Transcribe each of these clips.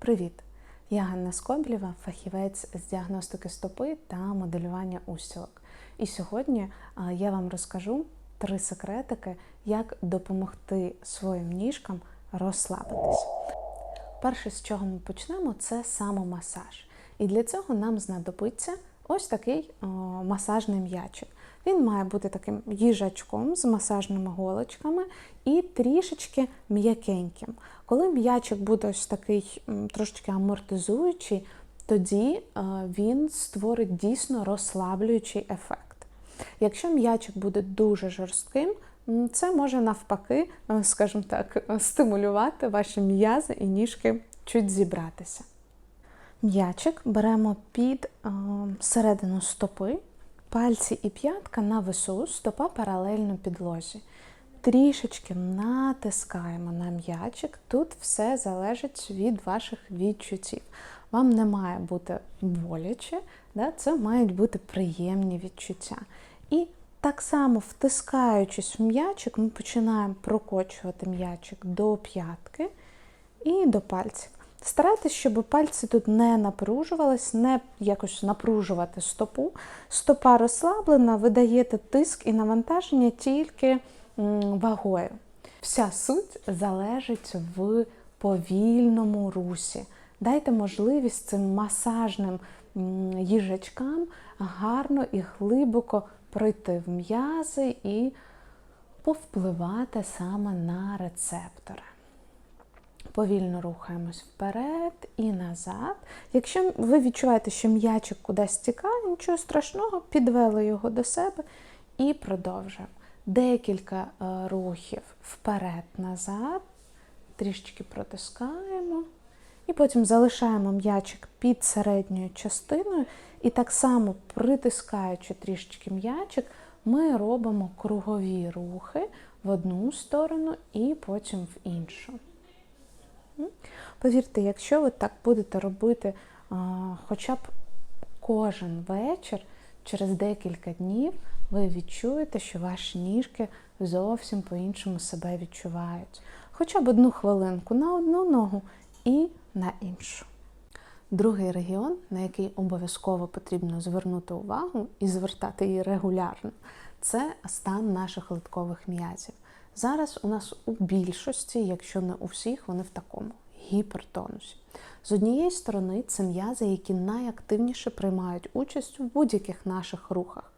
Привіт! Я Ганна Скоблєва, фахівець з діагностики стопи та моделювання устілок. І сьогодні я вам розкажу три секретики, як допомогти своїм ніжкам розслабитись. Перше, з чого ми почнемо, це самомасаж. І для цього нам знадобиться ось такий масажний м'ячик. Він має бути таким їжачком з масажними голочками і трішечки м'якеньким. Коли м'ячик буде ось такий трошечки амортизуючий, тоді е, він створить дійсно розслаблюючий ефект. Якщо м'ячик буде дуже жорстким, це може навпаки, е, скажімо так, е, стимулювати ваші м'язи і ніжки чуть зібратися. М'ячик беремо під середину стопи, пальці і п'ятка на вису, стопа паралельно підлозі. Трішечки натискаємо на м'ячик. Тут все залежить від ваших відчуттів. Вам не має бути боляче, да? це мають бути приємні відчуття. І так само втискаючись в м'ячик, ми починаємо прокочувати м'ячик до п'ятки і до пальців. Старайтесь, щоб пальці тут не напружувались, не якось напружувати стопу. Стопа розслаблена, ви даєте тиск і навантаження тільки вагою. Вся суть залежить в повільному русі. Дайте можливість цим масажним їжачкам гарно і глибоко пройти в м'язи і повпливати саме на рецептори. Повільно рухаємось вперед і назад. Якщо ви відчуваєте, що м'ячик кудись тікає, нічого страшного, підвели його до себе і продовжуємо. Декілька рухів вперед-назад, трішечки протискаємо. І потім залишаємо м'ячик під середньою частиною. І так само, притискаючи трішечки м'ячик, ми робимо кругові рухи в одну сторону і потім в іншу. Повірте, якщо ви так будете робити а, хоча б кожен вечір, через декілька днів ви відчуєте, що ваші ніжки зовсім по-іншому себе відчувають. Хоча б одну хвилинку на одну ногу і на іншу. Другий регіон, на який обов'язково потрібно звернути увагу і звертати її регулярно, це стан наших литкових м'язів. Зараз у нас у більшості, якщо не у всіх, вони в такому гіпертонусі. З однієї сторони, це м'язи, які найактивніше приймають участь у будь-яких наших рухах.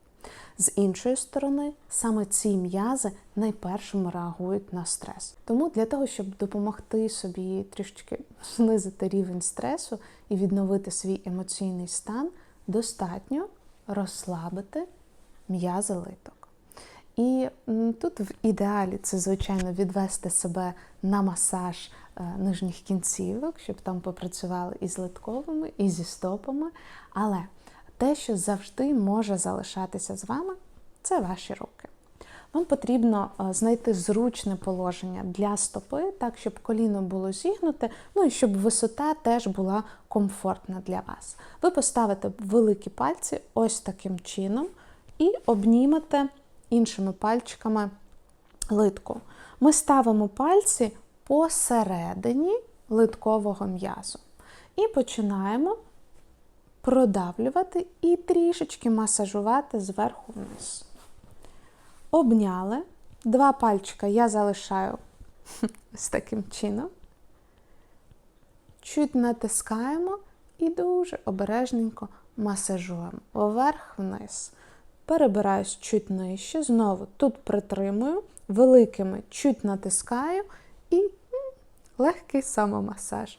З іншої сторони, саме ці м'язи найпершими реагують на стрес. Тому для того, щоб допомогти собі трішки знизити рівень стресу і відновити свій емоційний стан, достатньо розслабити м'язи литок. І тут в ідеалі це, звичайно, відвести себе на масаж нижніх кінцівок, щоб там попрацювали і з литковими, і зі стопами. Але те, що завжди може залишатися з вами, це ваші руки. Вам потрібно знайти зручне положення для стопи, так, щоб коліно було зігнуте, ну і щоб висота теж була комфортна для вас. Ви поставите великі пальці ось таким чином і обнімете іншими пальчиками литку. Ми ставимо пальці посередині литкового м'язу. І починаємо продавлювати і трішечки масажувати зверху вниз. Обняли. Два пальчика я залишаю з таким чином. Чуть натискаємо і дуже обережненько масажуємо вверх-вниз. Перебираюсь чуть нижче, знову тут притримую, великими чуть натискаю і легкий самомасаж.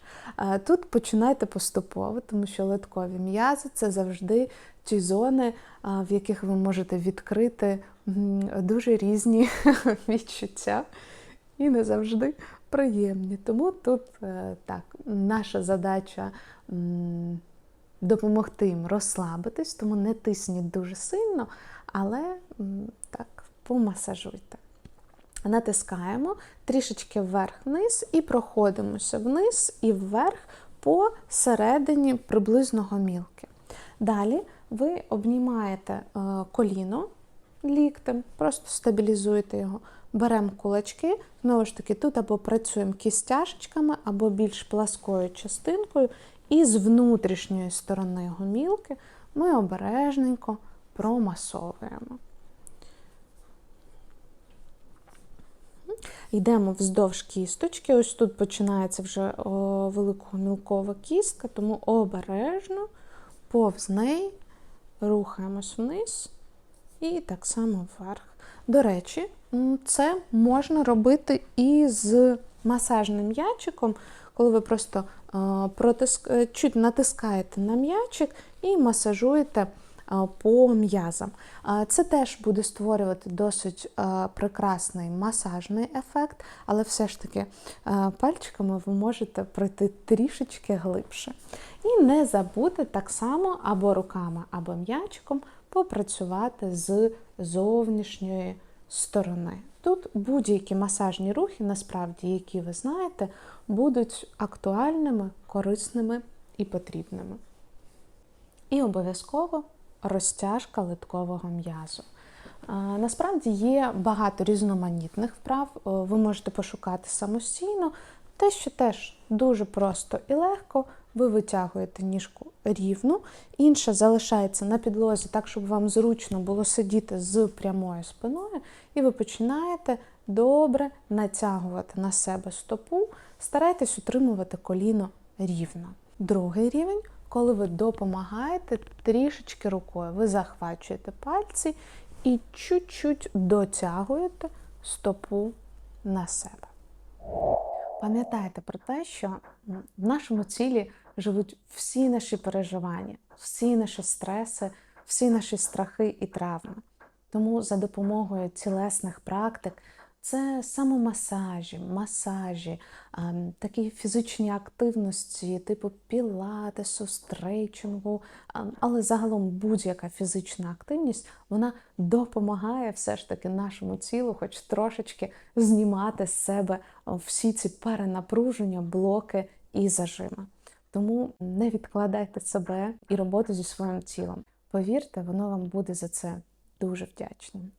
Тут починайте поступово, тому що литкові м'язи це завжди ті зони, в яких ви можете відкрити дуже різні відчуття і не завжди приємні. Тому тут е, так, наша задача допомогти їм розслабитись, тому не тисніть дуже сильно, але так, помасажуйте. Натискаємо трішечки вверх-вниз і проходимося вниз і вверх по середині приблизного мілки. Далі ви обнімаєте коліно ліктем, просто стабілізуєте його, беремо кулачки, знову ж таки, тут або працюємо кістяшечками, або більш пласкою частинкою, і з внутрішньої сторони гомілки ми обережненько промасовуємо. Йдемо вздовж кісточки. Ось тут починається вже великогомілкова кістка, тому обережно повз неї рухаємось вниз і так само вверх. До речі, це можна робити і з масажним м'ячиком, коли ви просто е, протиск... е, натискаєте на м'ячик і масажуєте е, по м'язам. Це теж буде створювати досить прекрасний масажний ефект, але все ж таки пальчиками ви можете пройти трішечки глибше. І не забудьте так само або руками, або м'ячиком попрацювати з зовнішньої сторони. Тут будь-які масажні рухи, насправді, які ви знаєте, будуть актуальними, корисними і потрібними. І обов'язково розтяжка литкового м'язу. Насправді є багато різноманітних вправ, ви можете пошукати самостійно. Те, що теж дуже просто і легко, ви витягуєте ніжку рівну, інша залишається на підлозі так, щоб вам зручно було сидіти з прямою спиною, і ви починаєте добре натягувати на себе стопу, старайтесь утримувати коліно рівно. Другий рівень, коли ви допомагаєте трішечки рукою, ви захвачуєте пальці і чуть-чуть дотягуєте стопу на себе. Пам'ятайте про те, що в нашому тілі живуть всі наші переживання, всі наші стреси, всі наші страхи і травми. Тому за допомогою тілесних практик це самомасажі, масажі, ем, такі фізичні активності, типу пілатесу, стрейчингу, ем, але загалом будь-яка фізична активність вона допомагає все ж таки нашому тілу, хоч трошечки знімати з себе всі ці перенапруження, блоки і зажими. Тому не відкладайте себе і роботу зі своїм тілом. Повірте, воно вам буде за це дуже вдячним.